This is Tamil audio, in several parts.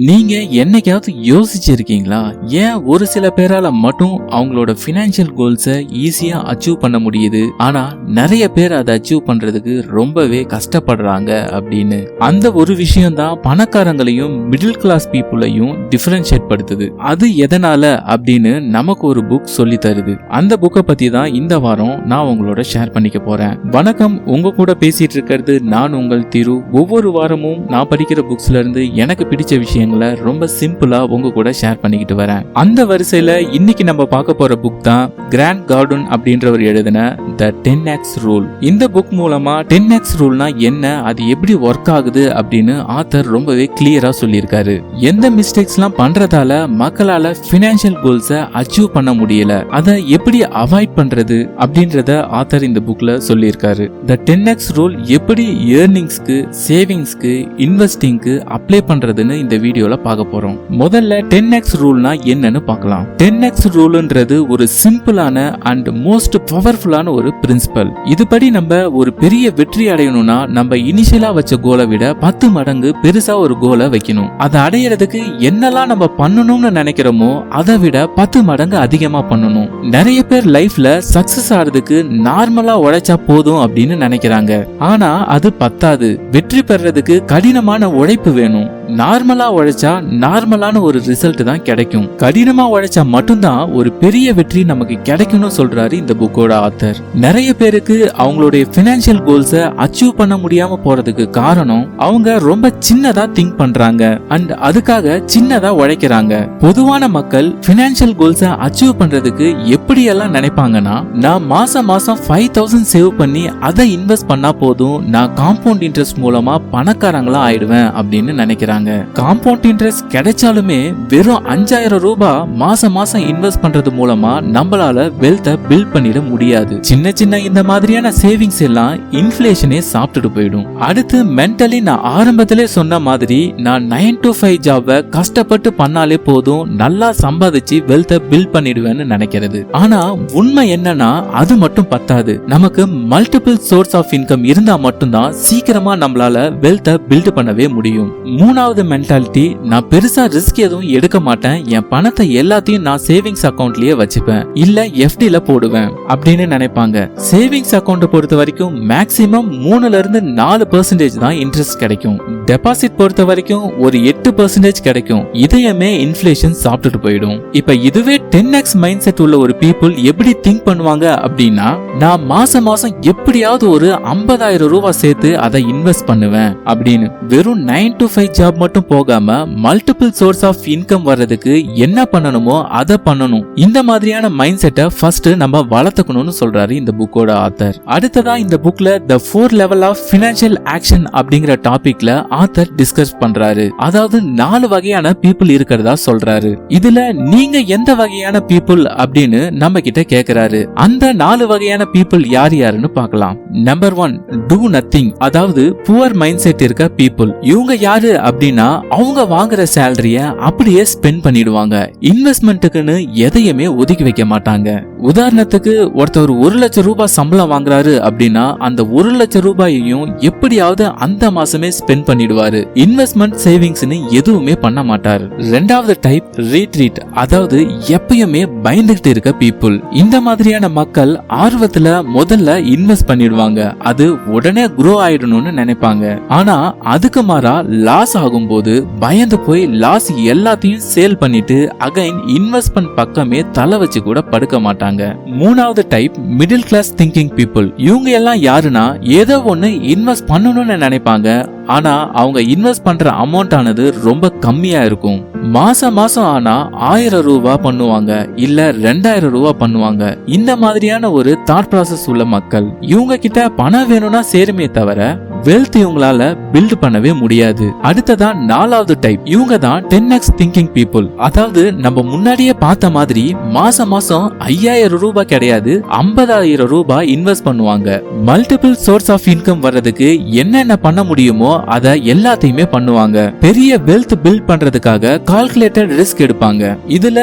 நீங்க என்னைக்காவது யோசிச்சிருக்கீங்களா? ஏன் ஒரு சில பேரால மட்டும் அவங்களோட பினான்சியல் கோல்ஸை ஈஸியா அச்சீவ் பண்ண முடியுது? ஆனா நிறைய பேர் அதை அச்சீவ் பண்றதுக்கு ரொம்பவே கஷ்டப்படுறாங்க அப்படின்னு. அந்த ஒரு விஷயம் தான் பணக்காரங்களையும் மிடில் கிளாஸ் பீப்புளையும் டிஃபரன்ஷியேட் படுத்துது. அது எதனால அப்படின்னு நமக்கு ஒரு புக் சொல்லி தருது. அந்த புக்கை பத்தி தான் இந்த வாரம் நான் உங்களோட ஷேர் பண்ணிக்க போறேன். வணக்கம். உங்க கூட பேசிட்டு இருக்கிறது நான் உங்கள் திரு. ஒவ்வொரு வாரமும் நான் படிக்கிற புக்ஸ்ல இருந்து எனக்கு பிடிச்ச விஷயங்களை ரொம்ப சிம்பிளா உங்க கூட ஷேர் பண்ணிக்கிட்டு வரேன். அந்த வரிசையில இன்னைக்கு நம்ம பார்க்க போற புக் தான் கிராண்ட் கார்டன் அப்படின்றவர் எழுதின த டென் எக்ஸ் ரூல் இந்த புக் மூலமா டென் எக்ஸ் ரூல்னா என்ன அது எப்படி ஒர்க் ஆகுது அப்படின்னு ஆத்தர் ரொம்பவே கிளியரா சொல்லியிருக்காரு. எந்த மிஸ்டேக்ஸ்லாம் பண்றதால மக்களால பினான்சியல் கோல்ஸை அச்சீவ் பண்ண முடியல. அதை எப்படி அவாய்ட் பண்றது அப்படின்றத ஆத்தர் இந்த புக்ல சொல்லியிருக்காரு. த டென் எக்ஸ் ரூல் எப்படி ஏர்னிங்ஸ்க்கு சேவிங்ஸ்க்கு இன்வெஸ்டிங்க்கு அப்ளை பண்றதுன்னு இந்த வீடியோல பார்க்க போறோம். முதல்ல டென் எக்ஸ் ரூல்னா என்னன்னு பார்க்கலாம். டென் எக்ஸ் ரூல்ன்றது ஒரு சிம்பிளான அண்ட் மோஸ்ட் பவர்ஃபுல்லான ஒரு பிரின்சிபல் இதுபடி நம்ம ஒரு பெரிய வெற்றி அடையணும்னா நம்ம இனிஷியலா வச்ச கோலை விட பத்து மடங்கு பெருசா ஒரு கோலை வைக்கணும். அதை அடையிறதுக்கு என்னெல்லாம் நம்ம பண்ணணும்னு நினைக்கிறோமோ அதை விட பத்து மடங்கு அதிகமா பண்ணணும். நிறைய பேர் லைஃப்ல சக்சஸ் ஆறதுக்கு நார்மலா உழைச்சா போதும் அப்படின்னு நினைக்கிறாங்க. ஆனா அது பத்தாது. வெற்றி பெறதுக்கு கடினமான உழைப்பு வேணும். நார்மலா உழைச்சா நார்மலான ஒரு ரிசல்ட் தான் கிடைக்கும். கடினமா உழைச்சா மட்டும்தான் ஒரு பெரிய வெற்றி நமக்கு கிடைக்கும்னு சொல்றாரு இந்த புக்கோட ஆத்தர் நிறைய பேருக்கு அவங்களுடைய பினான்சியல் கோல்ஸை அச்சீவ் பண்ண முடியாம போறதுக்கு காரணம் அவங்க ரொம்ப சின்னதா திங்க் பண்றாங்க. அண்ட் அதுக்காக சின்னதா உழைக்கிறாங்க. பொதுவான மக்கள் பினான்சியல் கோல்ஸை அச்சீவ் பண்றதுக்கு எப்படியெல்லாம் நினைப்பாங்கன்னா நான் மாசம் மாசம் ஃபைவ் தௌசண்ட் சேவ் பண்ணி அதை இன்வெஸ்ட் பண்ணா போதும் நான் காம்பவுண்ட் இன்ட்ரெஸ்ட் மூலமா பணக்காரங்களா ஆயிடுவேன் அப்படின்னு நினைக்கிறாங்க. காம்பவுண்ட் இன்ட்ரெஸ்ட் கிடைச்சாலுமே வெறும் அஞ்சாயிரம் ரூபாய் மாசம் மாசம் இன்வெஸ்ட் பண்றது மூலமா நம்மளால வெல்த்தை பில்ட் பண்ணிட முடியாது. சின்ன சின்ன இந்த மாதிரியான சேவிங்ஸ் எல்லாம் இன்ஃபிளேஷனே சாப்பிட்டுட்டு போயிடும். அடுத்து மென்டலி நான் ஆரம்பத்திலே சொன்ன மாதிரி நான் நைன் டு ஃபைவ் ஜாபை கஷ்டப்பட்டு பண்ணாலே போதும் நல்லா சம்பாதிச்சு வெல்த்தை பில்ட் பண்ணிடுவேன்னு நினைக்கிறது. ஆனா உண்மை என்னன்னா அது மட்டும் பத்தாது. நமக்கு மல்டிபிள் சோர்ஸ் ஆஃப் இன்கம் இருந்தா மட்டும்தான் சீக்கிரமா நம்மளால வெல்த்தை பில்ட் பண்ணவே முடியும். மூணாவது மென்டாலிட்டி நான் பெருசா ரிஸ்க் எதுவும் எடுக்க மாட்டேன். என் பணத்தை எல்லாத்தையும் நான் சேவிங்ஸ் அக்கௌண்ட்லயே வச்சுப்பேன். இல்ல எஃப்டில போடுவேன் அப்படின்னு நினைப்பாங்க. சேவிங்ஸ் அக்கௌண்ட் பொறுத்த வரைக்கும் மேக்சிமம் மூணுல இருந்து நாலு பெர்சன்டேஜ் தான் இன்ட்ரெஸ்ட் கிடைக்கும். டெபாசிட் பொறுத்த வரைக்கும் ஒரு எட்டு பெர்சன்டேஜ் கிடைக்கும். இதையுமே இன்ஃபிளேஷன் சாப்பிட்டுட்டு போயிடும். இப்ப இதுவே டென் எக்ஸ் மைண்ட் செட் உள்ள ஒரு பீப்புள் எப்படி திங்க் பண்ணுவாங்க அப்படின்னா நான் மாசம் மாசம் எப்படியாவது ஒரு ஐம்பதாயிரம் ரூபாய் சேர்த்து அதை இன்வெஸ்ட் பண்ணுவேன் அப்படின்னு வெறும் நைன் டு ஃபைவ் ஜாப் மட்டும் போகாம மல்டிபிள் சோர்ஸ் ஆஃப் இன்கம் வர்றதுக்கு என்ன பண்ணணுமோ அதை பண்ணணும். இந்த மாதிரியான மைண்ட் செட்டை ஃபர்ஸ்ட் நம்ம வளர்த்துக்கணும்னு சொல்றாரு இந்த புக்கோட ஆத்தர் அடுத்ததா இந்த புக்ல the four level of financial action அப்படிங்கிற டாபிக்ல ஆத்தர் டிஸ்கஸ் பண்றாரு. அதாவது நாலு வகையான பீப்புள் இருக்கிறதா சொல்றாரு. இதுல நீங்க எந்த வகையான பீப்புள் அப்படின்னு நம்ம கிட்ட கேக்குறாரு. அந்த நாலு வகையான பீப்புள் யார் யாருன்னு பார்க்கலாம். நம்பர் ஒன் டூ நத்திங் அதாவது புவர் மைண்ட் செட் இருக்க பீப்புள் இவங்க யாரு அப்படின்னு அப்படின்னா அவங்க வாங்குற சேலரிய அப்படியே ஸ்பெண்ட் பண்ணிடுவாங்க. இன்வெஸ்ட்மெண்ட்டுக்குன்னு எதையுமே ஒதுக்கி வைக்க மாட்டாங்க. உதாரணத்துக்கு ஒருத்தர் ஒரு லட்சம் ரூபாய் சம்பளம் வாங்குறாரு அப்படின்னா அந்த ஒரு லட்சம் ரூபாயையும் எப்படியாவது அந்த மாசமே ஸ்பெண்ட் பண்ணிடுவாரு. இன்வெஸ்ட்மெண்ட் சேவிங்ஸ்னு எதுவுமே பண்ண மாட்டார். ரெண்டாவது டைப் ரீட்ரீட் அதாவது எப்பயுமே பயந்துகிட்டு இருக்க பீப்புள் இந்த மாதிரியான மக்கள் ஆர்வத்துல முதல்ல இன்வெஸ்ட் பண்ணிடுவாங்க. அது உடனே குரோ ஆயிடணும்னு நினைப்பாங்க. ஆனா அதுக்கு மாறா லாஸ் ஆகும். ஆகும்போது பயந்து போய் லாஸ் எல்லாத்தையும் சேல் பண்ணிட்டு அகைன் இன்வெஸ்ட்மெண்ட் பக்கமே தலை வச்சு கூட படுக்க மாட்டாங்க. மூணாவது type middle class thinking people இவங்க எல்லாம் யாருன்னா ஏதோ ஒன்று இன்வெஸ்ட் பண்ணணும்னு நினைப்பாங்க. ஆனா அவங்க இன்வெஸ்ட் பண்ற அமௌண்ட் ஆனது ரொம்ப கம்மியா இருக்கும். மாசம் மாசம் ஆனா ஆயிரம் ரூபா பண்ணுவாங்க இல்ல ரெண்டாயிரம் ரூபா பண்ணுவாங்க. இந்த மாதிரியான ஒரு தாட் ப்ராசஸ் உள்ள மக்கள் இவங்க கிட்ட பணம் வேணும்னா சேருமே தவிர வெல்த் இவங்களால பில்ட் பண்ணவே முடியாது. அடுத்ததா நாலாவது டைப் இவங்க தான் டென் எக்ஸ் திங்கிங் பீப்புள் அதாவது நம்ம முன்னாடியே பார்த்த மாதிரி மாசம் மாசம் ஐயாயிரம் ரூபாய் கிடையாது ஐம்பதாயிரம் ரூபாய் இன்வெஸ்ட் பண்ணுவாங்க. மல்டிபிள் சோர்ஸ் ஆஃப் இன்கம் வர்றதுக்கு என்னென்ன பண்ண முடியுமோ அதை எல்லாத்தையுமே பண்ணுவாங்க. பெரிய வெல்த் பில்ட் பண்றதுக்காக கால்குலேட்டட் ரிஸ்க் எடுப்பாங்க. இதுல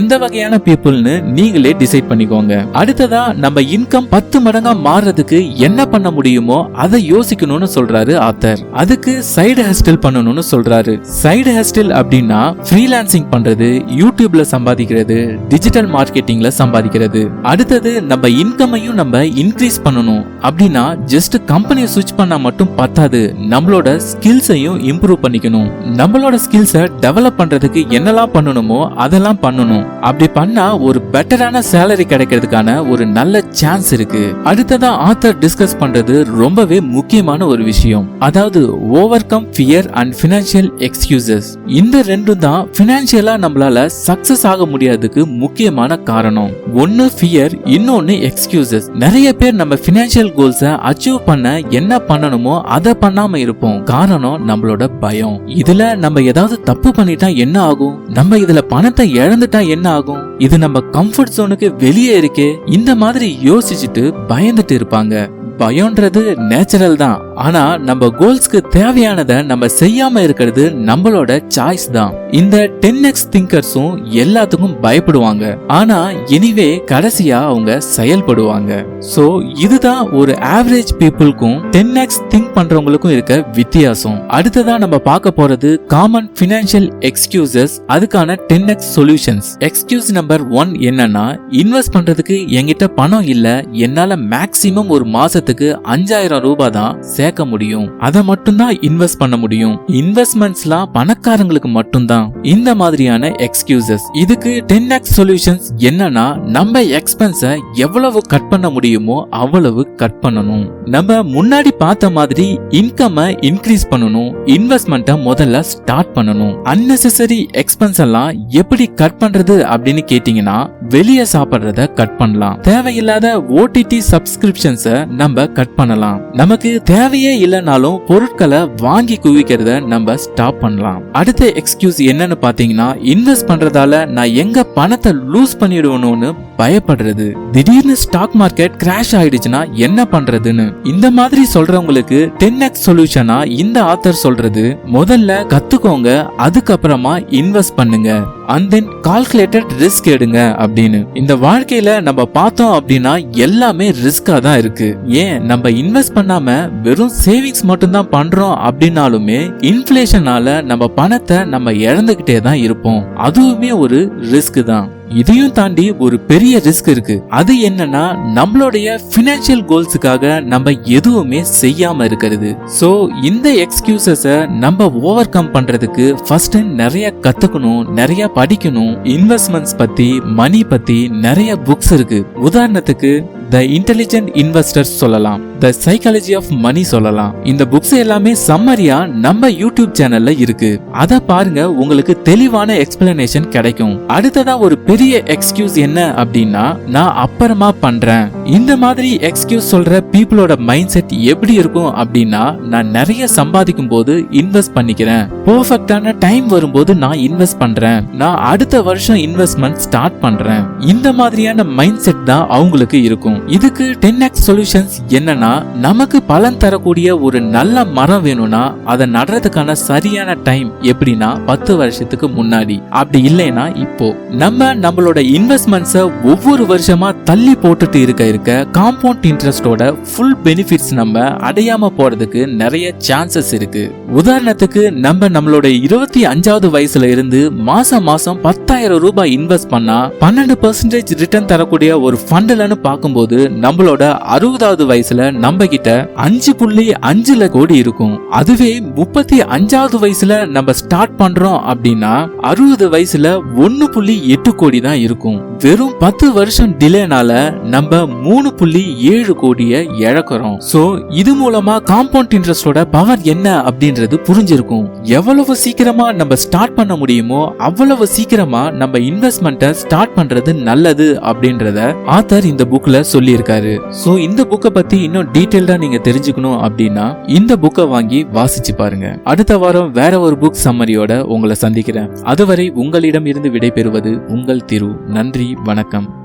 எந்த வகையான பீப்புள்னு நீங்களே டிசைட் பண்ணிக்கோங்க. அடுத்ததா நம்ம இன்கம் பத்து மடங்கா மாறுறதுக்கு என்ன பண்ண முடியுமோ அதை யோசிக்கணும்னு பண்ணணும்னு சொல்றாரு ஆத்தர். அதுக்கு சைடு ஹெஸ்டில் பண்ணணும்னு சொல்றாரு. சைடு ஹெஸ்டில் அப்படின்னா ஃப்ரீலான்சிங் பண்றது யூடியூப்ல சம்பாதிக்கிறது டிஜிட்டல் மார்க்கெட்டிங்ல சம்பாதிக்கிறது. அடுத்தது நம்ம இன்கமையும் நம்ம இன்க்ரீஸ் பண்ணணும். அப்படின்னா ஜஸ்ட் கம்பெனியை சுவிட்ச் பண்ணா மட்டும் பத்தாது. நம்மளோட ஸ்கில்ஸையும் இம்ப்ரூவ் பண்ணிக்கணும். நம்மளோட ஸ்கில்ஸை டெவலப் பண்றதுக்கு என்னெல்லாம் பண்ணணுமோ அதெல்லாம் பண்ணணும். அப்படி பண்ணா ஒரு பெட்டரான சேலரி கிடைக்கிறதுக்கான ஒரு நல்ல சான்ஸ் இருக்கு. அடுத்ததா ஆத்தர் டிஸ்கஸ் பண்றது ரொம்பவே முக்கியமான ஒரு விஷயம். அதாவது overcome fear and financial excuses இந்த ரெண்டும் தான் ஃபினான்ஷியலா நம்மளால சக்சஸ் ஆக முடியாததுக்கு முக்கியமான காரணம். ஒன்னு ஃபியர் இன்னொன்னு எக்ஸ்கியூசஸ் நிறைய பேர் நம்ம ஃபினான்ஷியல் கோல்ஸை அச்சீவ் பண்ண என்ன பண்ணணுமோ அதை பண்ணாம இருப்போம். காரணம் நம்மளோட பயம். இதுல நம்ம ஏதாவது தப்பு பண்ணிட்டா என்ன ஆகும்? நம்ம இதுல பணத்தை இழந்துட்டா என்ன ஆகும்? இது நம்ம கம்ஃபர்ட் ஜோனுக்கு வெளியே இருக்கே. இந்த மாதிரி யோசிச்சுட்டு பயந்துட்டு இருப்பாங்க. பயம்ன்றது நேச்சுரல் தான். ஆனா நம்ம கோல்ஸ்க்கு தேவையானதை நம்ம செய்யாம இருக்கிறது நம்மளோட சாய்ஸ் தான். இந்த டென் எக்ஸ் திங்கர்ஸும் எல்லாத்துக்கும் பயப்படுவாங்க. ஆனா எனிவே கடைசியா அவங்க செயல்படுவாங்க. சோ இதுதான் ஒரு ஆவரேஜ் பீப்புளுக்கும் டென் எக்ஸ் திங்க் பண்றவங்களுக்கும் இருக்க வித்தியாசம். அடுத்ததா நம்ம பார்க்க போறது காமன் பினான்சியல் எக்ஸ்கியூசஸ் அதுக்கான ten X solutions excuse number one என்னன்னா இன்வெஸ்ட் பண்றதுக்கு என்கிட்ட பணம் இல்ல என்னால மேக்சிமம் ஒரு மாசத்துக்கு அஞ்சாயிரம் ரூபாய் தான் சேர்க்க முடியும். அதை மட்டும்தான் இன்வெஸ்ட் பண்ண முடியும். இன்வெஸ்ட்மெண்ட்ஸ்லாம் பணக்காரங்களுக்கு மட்டும்தான். இந்த மாதிரியான எக்ஸ்கியூசஸ் இதுக்கு டென் எக்ஸ் சொல்யூஷன்ஸ் என்னன்னா நம்ம எக்ஸ்பென்ஸ எவ்வளவு கட் பண்ண முடியுமோ அவ்வளவு கட் பண்ணணும். நம்ம முன்னாடி பார்த்த மாதிரி இன்கம் இன்க்ரீஸ் பண்ணணும். இன்வெஸ்ட்மெண்ட்டை முதல்ல ஸ்டார்ட் பண்ணணும். அன்னெசரி எக்ஸ்பென்ஸ் எல்லாம் எப்படி கட் பண்றது அப்படின்னு கேட்டீங்கன்னா வெளியே சாப்பிடுறத கட் பண்ணலாம். தேவையில்லாத ஓடிடி சப்ஸ்கிரிப்ஷன்ஸ நம்ம கட் பண்ணலாம். நமக்கு தேவையே இல்லைனாலும் பொருட்களை வாங்கி குவிக்கிறத நம்ம ஸ்டாப் பண்ணலாம். அடுத்த எக்ஸ்கியூஸ் என்னன்னு பாத்தீங்கன்னா இன்வெஸ்ட் பண்றதால நான் எங்க பணத்தை லூஸ் பண்ணிடுவணும்னு பயப்படுறது. திடீர்னு ஸ்டாக் மார்க்கெட் கிராஷ் ஆயிடுச்சுன்னா என்ன பண்றதுன்னு. இந்த மாதிரி சொல்றவங்களுக்கு டென் எக்ஸ் சொல்யூஷனா இந்த ஆத்தர் சொல்றது. முதல்ல கத்துக்கோங்க அதுக்கப்புறமா இன்வெஸ்ட் பண்ணுங்க. அண்ட் தென் கால்குலேட்டட் ரிஸ்க் எடுங்க அப்படின்னு. இந்த வாழ்க்கையில நம்ம பார்த்தோம் அப்படின்னா எல்லாமே ரிஸ்கா தான் இருக்கு. ஏன்? நம்ம இன்வெஸ்ட் பண்ணாம வெறும் சேவிங்ஸ் மட்டும்தான் பண்றோம் அப்படின்னாலுமே இன்ஃபிளேஷனால நம்ம பணத்தை நம்ம இழந்துகிட்டே தான் இருப்போம். அதுவுமே ஒரு ரிஸ்க் தான். இதையும் தாண்டி ஒரு பெரிய ரிஸ்க் இருக்கு. அது என்னன்னா நம்மளுடைய பினான்சியல் கோல்ஸுக்காக நம்ம எதுவுமே செய்யாம இருக்கிறது. சோ இந்த எக்ஸ்கியூசஸ நம்ம ஓவர் கம் பண்றதுக்கு ஃபர்ஸ்ட் நிறைய கத்துக்கணும் நிறைய படிக்கணும். இன்வெஸ்ட்மெண்ட்ஸ் பத்தி மணி பத்தி நிறைய புக்ஸ் இருக்கு. உதாரணத்துக்கு த இன்டெலிஜென்ட் இன்வெஸ்டர்ஸ் சொல்லலாம். த சைக்காலஜி ஆஃப் மணி சொல்லலாம். இந்த புக்ஸ் எல்லாமே சம்மரியா நம்ம யூடியூப் சேனல்ல இருக்கு. அத பாருங்க உங்களுக்கு தெளிவான எக்ஸ்பிளனேஷன் கிடைக்கும். அடுத்ததா ஒரு பெரிய எக்ஸ்கியூஸ் என்ன அப்படின்னா நான் அப்புறமா பண்றேன். இந்த மாதிரி எக்ஸ்கியூஸ் சொல்ற பீப்புளோட மைண்ட் செட் எப்படி இருக்கும் அப்படின்னா நான் நிறைய சம்பாதிக்கும் போது இன்வெஸ்ட் பண்ணிக்கிறேன். பர்ஃபெக்டான டைம் வரும்போது நான் இன்வெஸ்ட் பண்றேன். நான் அடுத்த வருஷம் இன்வெஸ்ட்மெண்ட் ஸ்டார்ட் பண்றேன். இந்த மாதிரியான மைண்ட் செட் தான் அவங்களுக்கு இருக்கும். இதுக்கு டென் எக்ஸ் சொல்யூஷன்ஸ் என்னன்னா நமக்கு பலன் தரக்கூடிய ஒரு நல்ல மரம் வேணும்னா அதை நடுறதுக்கான சரியான டைம் எப்படின்னா பத்து வருஷத்துக்கு முன்னாடி. அப்படி இல்லைன்னா இப்போ. நம்ம நம்மளோட இன்வெஸ்ட்மெண்ட்ஸ ஒவ்வொரு வருஷமா தள்ளி போட்டுட்டு இருக்க இருக்க காம்பவுண்ட் இன்ட்ரெஸ்டோட ஃபுல் பெனிஃபிட்ஸ் நம்ம அடையாம போறதுக்கு நிறைய சான்சஸ் இருக்கு. உதாரணத்துக்கு நம்ம நம்மளோட இருபத்தி அஞ்சாவது வயசுல இருந்து மாசம் மாசம் பத்தாயிரம் ரூபாய் இன்வெஸ்ட் பண்ணா பன்னெண்டு பர்சன்டேஜ் ரிட்டர்ன் தரக்கூடிய ஒரு ஃபண்ட்லன்னு பார்க்கும்போது நம்மளோட அறுபதாவது வயசுல நம்ம கிட்ட அஞ்சு புள்ளி அஞ்சுல கோடி இருக்கும். அதுவே முப்பத்தி அஞ்சாவது வயசுல நம்ம ஸ்டார்ட் பண்றோம் அப்படின்னா அறுபது வயசுல ஒன்னு புள்ளி எட்டு கோடி தான் இருக்கும். வெறும் பத்து வருஷம் டிலேனால நம்ம மூணு புள்ளி ஏழு கோடியை இழக்கிறோம். சோ இது மூலமா காம்பவுண்ட் இன்ட்ரெஸ்டோட பவர் என்ன அப்படின்றது புரிஞ்சிருக்கும். எவ்வளவு சீக்கிரமா நம்ம ஸ்டார்ட் பண்ண முடியுமோ அவ்வளவு சீக்கிரமா நம்ம இன்வெஸ்ட்மெண்ட்டை ஸ்டார்ட் பண்றது நல்லது அப்படின்றத ஆத்தர் இந்த புக்ல சொல்லியிருக்காரு. சோ இந்த புக்கை பத்தி இன்னும் டீட்டெயில்டா நீங்க தெரிஞ்சுக்கணும் அப்படின்னா இந்த புக்கை வாங்கி வாசிச்சு பாருங்க. அடுத்த வாரம் வேற ஒரு புக் சம்மரியோட உங்களை சந்திக்கிறேன். அதுவரை உங்களிடம் இருந்து விடைபெறுவது உங்கள் திரு. நன்றி. வணக்கம்.